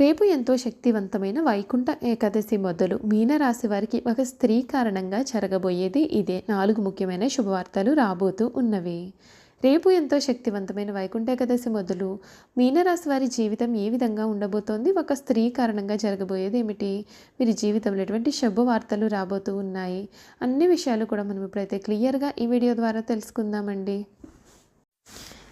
రేపు ఎంతో శక్తివంతమైన వైకుంఠ ఏకాదశి మొదలు మీనరాశి వారికి ఒక స్త్రీ కారణంగా జరగబోయేది ఇదే. నాలుగు ముఖ్యమైన శుభవార్తలు రాబోతూ ఉన్నవి. రేపు ఎంతో శక్తివంతమైన వైకుంఠ ఏకాదశి మొదలు మీనరాశి వారి జీవితం ఏ విధంగా ఉండబోతోంది? ఒక స్త్రీ కారణంగా జరగబోయేది ఏమిటి? వీరి జీవితంలో ఎటువంటి శుభవార్తలు రాబోతూ ఉన్నాయి? అన్ని విషయాలు కూడా మనం ఇప్పుడైతే క్లియర్గా ఈ వీడియో ద్వారా తెలుసుకుందామండి.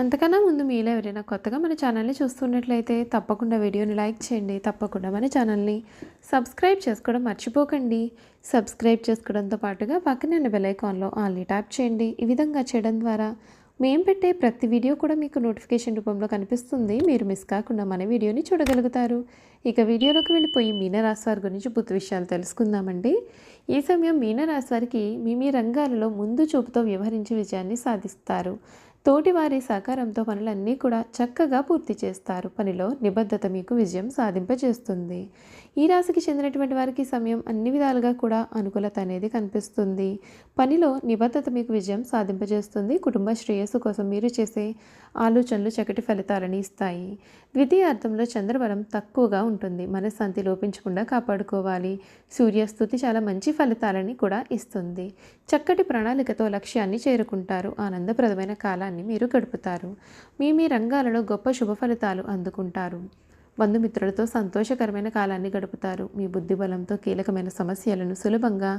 అంతకన్నా ముందు మీలో ఎవరైనా కొత్తగా మన ఛానల్ని చూస్తున్నట్లయితే తప్పకుండా వీడియోని లైక్ చేయండి. తప్పకుండా మన ఛానల్ని సబ్స్క్రైబ్ చేసుకోవడం మర్చిపోకండి. సబ్స్క్రైబ్ చేసుకోవడంతో పాటుగా పక్కన ఉన్న బెల్ ఐకాన్లో ఆల్ని ట్యాప్ చేయండి. ఈ విధంగా చేయడం ద్వారా మేము పెట్టే ప్రతి వీడియో కూడా మీకు నోటిఫికేషన్ రూపంలో కనిపిస్తుంది. మీరు మిస్ కాకుండా మన వీడియోని చూడగలుగుతారు. ఇక వీడియోలోకి వెళ్ళిపోయి మీనరాశి వారి గురించి పూర్తి విషయాలు తెలుసుకుందామండి. ఈ సమయం మీనరాశి వారికి మీ మీ రంగాలలో ముందు చూపుతో వ్యవహరించి విజయాన్ని సాధిస్తారు. తోటివారి సహకారంతో పనులన్నీ కూడా చక్కగా పూర్తి చేస్తారు. పనిలో నిబద్ధత మీకు విజయం సాధింపజేస్తుంది. ఈ రాశికి చెందినటువంటి వారికి సమయం అన్ని విధాలుగా కూడా అనుకూలత అనేది కనిపిస్తుంది. పనిలో నిబద్ధత మీకు విజయం సాధింపజేస్తుంది. కుటుంబ శ్రేయస్సు కోసం మీరు చేసే ఆలోచనలు చక్కటి ఫలితాలని ఇస్తాయి. ద్వితీయ అర్థంలో చంద్రబలం తక్కువగా ఉంటుంది. మనశ్శాంతి లోపించకుండా కాపాడుకోవాలి. సూర్యస్థుతి చాలా మంచి ఫలితాలని కూడా ఇస్తుంది. చక్కటి ప్రణాళికతో లక్ష్యాన్ని చేరుకుంటారు. ఆనందప్రదమైన కాలాన్ని మీరు గడుపుతారు. మీ మీ రంగాలలో గొప్ప శుభ ఫలితాలు అందుకుంటారు. బంధుమిత్రులతో సంతోషకరమైన కాలాన్ని గడుపుతారు. మీ బుద్ధిబలంతో కీలకమైన సమస్యలను సులభంగా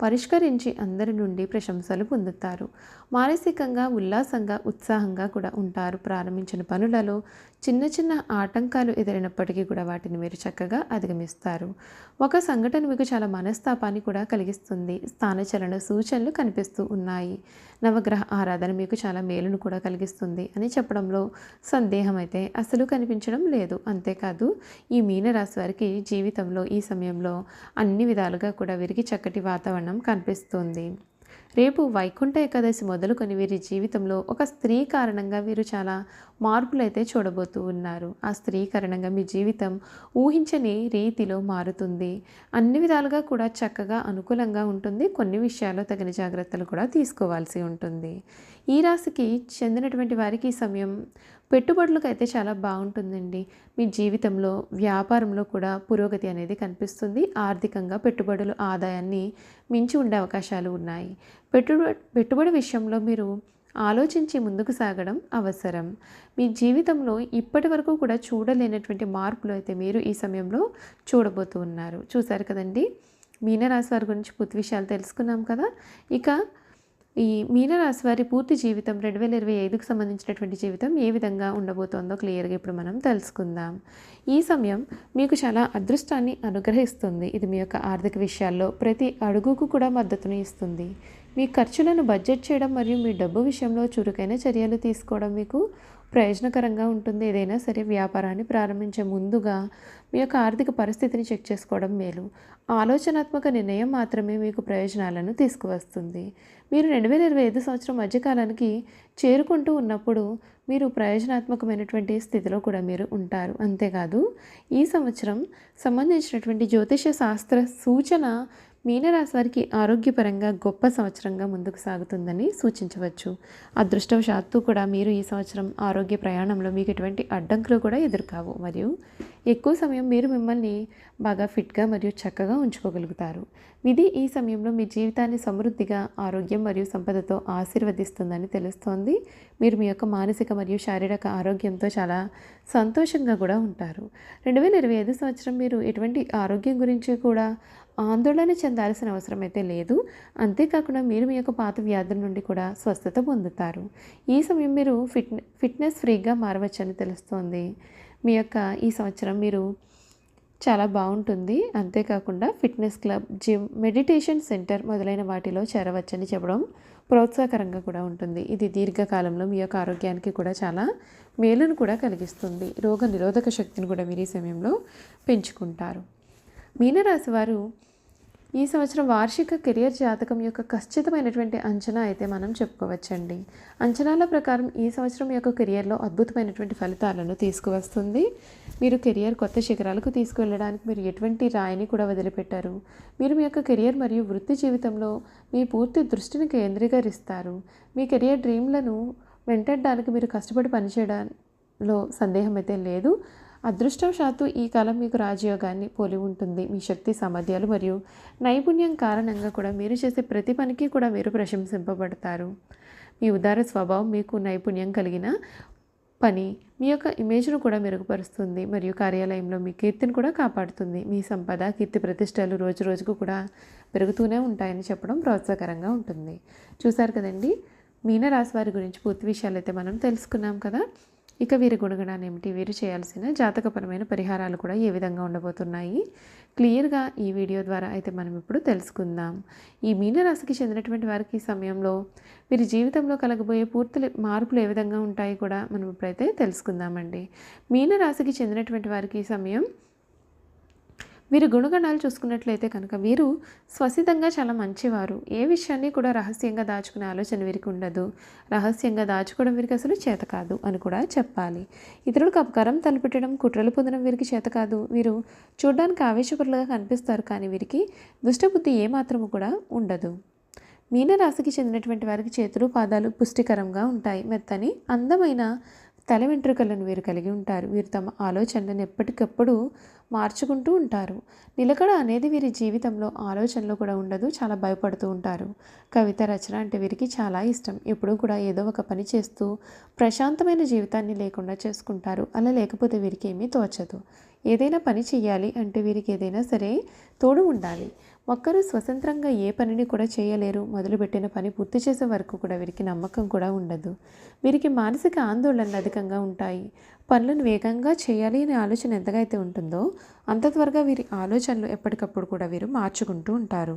పరిష్కరించి అందరి నుండి ప్రశంసలు పొందుతారు. మానసికంగా ఉల్లాసంగా ఉత్సాహంగా కూడా ఉంటారు. ప్రారంభించిన పనులలో చిన్న చిన్న ఆటంకాలు ఎదురైనప్పటికీ కూడా వాటిని మీరు చక్కగా అధిగమిస్తారు. ఒక సంఘటన మీకు చాలా మనస్తాపాన్ని కూడా కలిగిస్తుంది. స్థానచలన సూచనలు కనిపిస్తూ ఉన్నాయి. నవగ్రహ ఆరాధన మీకు చాలా మేలును కూడా కలిగిస్తుంది అని చెప్పడంలో సందేహం అయితే అసలు కనిపించడం లేదు. అంతేకాదు ఈ మీనరాశి వారికి జీవితంలో ఈ సమయంలో అన్ని విధాలుగా కూడా వీరికి చక్కటి వాతావరణం కనిపిస్తుంది. రేపు వైకుంఠ ఏకాదశి మొదలుకొని వీరి జీవితంలో ఒక స్త్రీ కారణంగా వీరు చాలా మార్పులైతే చూడబోతూ ఉన్నారు. ఆ స్త్రీ కారణంగా మీ జీవితం ఊహించని రీతిలో మారుతుంది. అన్ని విధాలుగా కూడా చక్కగా అనుకూలంగా ఉంటుంది. కొన్ని విషయాల్లో తగిన జాగ్రత్తలు కూడా తీసుకోవాల్సి ఉంటుంది. ఈ రాశికి చెందినటువంటి వారికి ఈ సమయం పెట్టుబడులకు అయితే చాలా బాగుంటుందండి. మీ జీవితంలో వ్యాపారంలో కూడా పురోగతి అనేది కనిపిస్తుంది. ఆర్థికంగా పెట్టుబడులు ఆదాయాన్ని మించి ఉండే అవకాశాలు ఉన్నాయి. పెట్టుబడి పెట్టుబడి విషయంలో మీరు ఆలోచించి ముందుకు సాగడం అవసరం. మీ జీవితంలో ఇప్పటి వరకు కూడా చూడలేనటువంటి మార్పులు అయితే మీరు ఈ సమయంలో చూడబోతూ ఉన్నారు. చూసారు కదండి? మీనరాశి వారి గురించి పూర్తి విషయాలు తెలుసుకున్నాం కదా? ఇక ఈ మీనరాశి వారి పూర్తి జీవితం రెండు వేల ఇరవై ఐదుకు సంబంధించినటువంటి జీవితం ఏ విధంగా ఉండబోతోందో క్లియర్గా ఇప్పుడు మనం తెలుసుకుందాం. ఈ సమయం మీకు చాలా అదృష్టాన్ని అనుగ్రహిస్తుంది. ఇది మీ యొక్క ఆర్థిక విషయాల్లో ప్రతి అడుగుకు కూడా మద్దతును ఇస్తుంది. మీ ఖర్చులను బడ్జెట్ చేయడం మరియు మీ డబ్బు విషయంలో చురుకైన చర్యలు తీసుకోవడం మీకు ప్రయోజనకరంగా ఉంటుంది. ఏదైనా సరే వ్యాపారాన్ని ప్రారంభించే ముందుగా మీ యొక్క ఆర్థిక పరిస్థితిని చెక్ చేసుకోవడం మేలు. ఆలోచనాత్మక నిర్ణయం మాత్రమే మీకు ప్రయోజనాలను తీసుకువస్తుంది. మీరు రెండు వేల ఇరవై ఐదు సంవత్సరం మధ్యకాలానికి చేరుకుంటూ ఉన్నప్పుడు మీరు ప్రయోజనాత్మకమైనటువంటి స్థితిలో కూడా మీరు ఉంటారు. అంతేకాదు ఈ సంవత్సరం సంబంధించినటువంటి జ్యోతిష శాస్త్ర సూచన మీనరాశి వారికి ఆరోగ్యపరంగా గొప్ప సంవత్సరంగా ముందుకు సాగుతుందని సూచించవచ్చు. అదృష్టవశాత్తు కూడా మీరు ఈ సంవత్సరం ఆరోగ్య ప్రయాణంలో మీకు ఎటువంటి అడ్డంకులు కూడా ఎదురుకావు. మరియు ఎక్కువ సమయం మీరు మిమ్మల్ని బాగా ఫిట్గా మరియు చక్కగా ఉంచుకోగలుగుతారు. విధి ఈ సమయంలో మీ జీవితాన్ని సమృద్ధిగా ఆరోగ్యం మరియు సంపదతో ఆశీర్వదిస్తుందని తెలుస్తోంది. మీరు మీ యొక్క మానసిక మరియు శారీరక ఆరోగ్యంతో చాలా సంతోషంగా కూడా ఉంటారు. రెండు వేల ఇరవై ఐదు సంవత్సరం మీరు ఎటువంటి ఆరోగ్యం గురించి కూడా ఆందోళన చెందాల్సిన అవసరం అయితే లేదు. అంతేకాకుండా మీరు మీ యొక్క పాత వ్యాధుల నుండి కూడా స్వస్థత పొందుతారు. ఈ సమయం మీరు ఫిట్ ఫిట్నెస్ ఫ్రీగా మారవచ్చని తెలుస్తోంది. మీ యొక్క ఈ సంవత్సరం మీరు చాలా బాగుంటుంది. అంతేకాకుండా fitness club gym meditation centre మొదలైన వాటిలో చేరవచ్చని చెప్పడం ప్రోత్సాహకరంగా కూడా ఉంటుంది. ఇది దీర్ఘకాలంలో మీ యొక్క ఆరోగ్యానికి కూడా చాలా మేలును కూడా కలిగిస్తుంది. రోగ నిరోధక శక్తిని కూడా మీరు ఈ సమయంలో పెంచుకుంటారు. మీనరాశి వారు ఈ సంవత్సరం వార్షిక కెరియర్ జాతకం యొక్క ఖచ్చితమైనటువంటి అంచనా అయితే మనం చెప్పుకోవచ్చండి. అంచనాల ప్రకారం ఈ సంవత్సరం యొక్క కెరియర్లో అద్భుతమైనటువంటి ఫలితాలను తీసుకువస్తుంది. మీరు కెరియర్ కొత్త శిఖరాలకు తీసుకువెళ్ళడానికి మీరు ఎటువంటి రాయిని కూడా వదిలిపెట్టారు. మీరు మీ యొక్క కెరియర్ మరియు వృత్తి జీవితంలో మీ పూర్తి దృష్టిని కేంద్రీకరిస్తారు. మీ కెరియర్ డ్రీమ్లను వెంటాడడానికి మీరు కష్టపడి పనిచేయడంలో సందేహం అయితే లేదు. అదృష్టవశాత్తు ఈ కాలం మీకు రాజయోగాన్ని పోలి ఉంటుంది. మీ శక్తి సామర్థ్యాలు మరియు నైపుణ్యం కారణంగా కూడా మీరు చేసే ప్రతి పనికి కూడా మీరు ప్రశంసింపబడతారు. మీ ఉదార స్వభావం మీకు నైపుణ్యం కలిగిన పని మీ యొక్క ఇమేజ్ను కూడా మెరుగుపరుస్తుంది. మరియు కార్యాలయంలో మీ కీర్తిని కూడా కాపాడుతుంది. మీ సంపద కీర్తి ప్రతిష్టలు రోజు రోజుకు కూడా పెరుగుతూనే ఉంటాయని చెప్పడం ప్రోత్సాహకరంగా ఉంటుంది. చూసారు కదండి? మీనరాశి వారి గురించి పూర్తి విషయాలు అయితే మనం తెలుసుకున్నాం కదా? ఇక వీరి గుణగణాలు ఏమిటి? వీరు చేయాల్సిన జాతకపరమైన పరిహారాలు కూడా ఏ విధంగా ఉండబోతున్నాయి? క్లియర్గా ఈ వీడియో ద్వారా అయితే మనం ఇప్పుడు తెలుసుకుందాం. ఈ మీనరాశికి చెందినటువంటి వారికి ఈ సమయంలో వీరి జీవితంలో కలగబోయే పూర్తి మార్పులు ఏ విధంగా ఉంటాయి కూడా మనం ఇప్పుడైతే తెలుసుకుందామండి. మీనరాశికి చెందినటువంటి వారికి ఈ సమయం వీరి గుణగణాలు చూసుకున్నట్లయితే కనుక వీరు స్వసితంగా చాలా మంచివారు. ఏ విషయాన్ని కూడా రహస్యంగా దాచుకునే ఆలోచన వీరికి ఉండదు. రహస్యంగా దాచుకోవడం వీరికి అసలు చేత కాదు అని కూడా చెప్పాలి. ఇతరులకు అపకారం తలపెట్టడం కుట్రలు పొందడం వీరికి చేత కాదు. వీరు చూడడానికి ఆవేశపరులుగా కనిపిస్తారు కానీ వీరికి దుష్టబుద్ధి ఏమాత్రము కూడా ఉండదు. మీనరాశికి చెందినటువంటి వారికి చేతులు పాదాలు పుష్టికరంగా ఉంటాయి. మెత్తని అందమైన తల వెంట్రుకలను వీరు కలిగి ఉంటారు. వీరు తమ ఆలోచనలను ఎప్పటికప్పుడు మార్చుకుంటూ ఉంటారు. నిలకడ అనేది వీరి జీవితంలో ఆలోచనలో కూడా ఉండదు చాలా భయపడుతూ ఉంటారు. కవిత రచన అంటే వీరికి చాలా ఇష్టం. ఎప్పుడూ కూడా ఏదో ఒక పని చేస్తూ ప్రశాంతమైన జీవితాన్ని లేకుండా చేసుకుంటారు. అలా లేకపోతే వీరికి ఏమీ తోచదు. ఏదైనా పని చేయాలి అంటే వీరికి ఏదైనా సరే తోడు ఉండాలి. ఒక్కరూ స్వతంత్రంగా ఏ పనిని కూడా చేయలేరు. మొదలుపెట్టిన పని పూర్తి చేసే వరకు కూడా వీరికి నమ్మకం కూడా ఉండదు. వీరికి మానసిక ఆందోళనలు అధికంగా ఉంటాయి. పనులను వేగంగా చేయాలి అనే ఆలోచన ఎంతగా అయితే ఉంటుందో అంత త్వరగా వీరి ఆలోచనలు ఎప్పటికప్పుడు కూడా వీరు మార్చుకుంటూ ఉంటారు.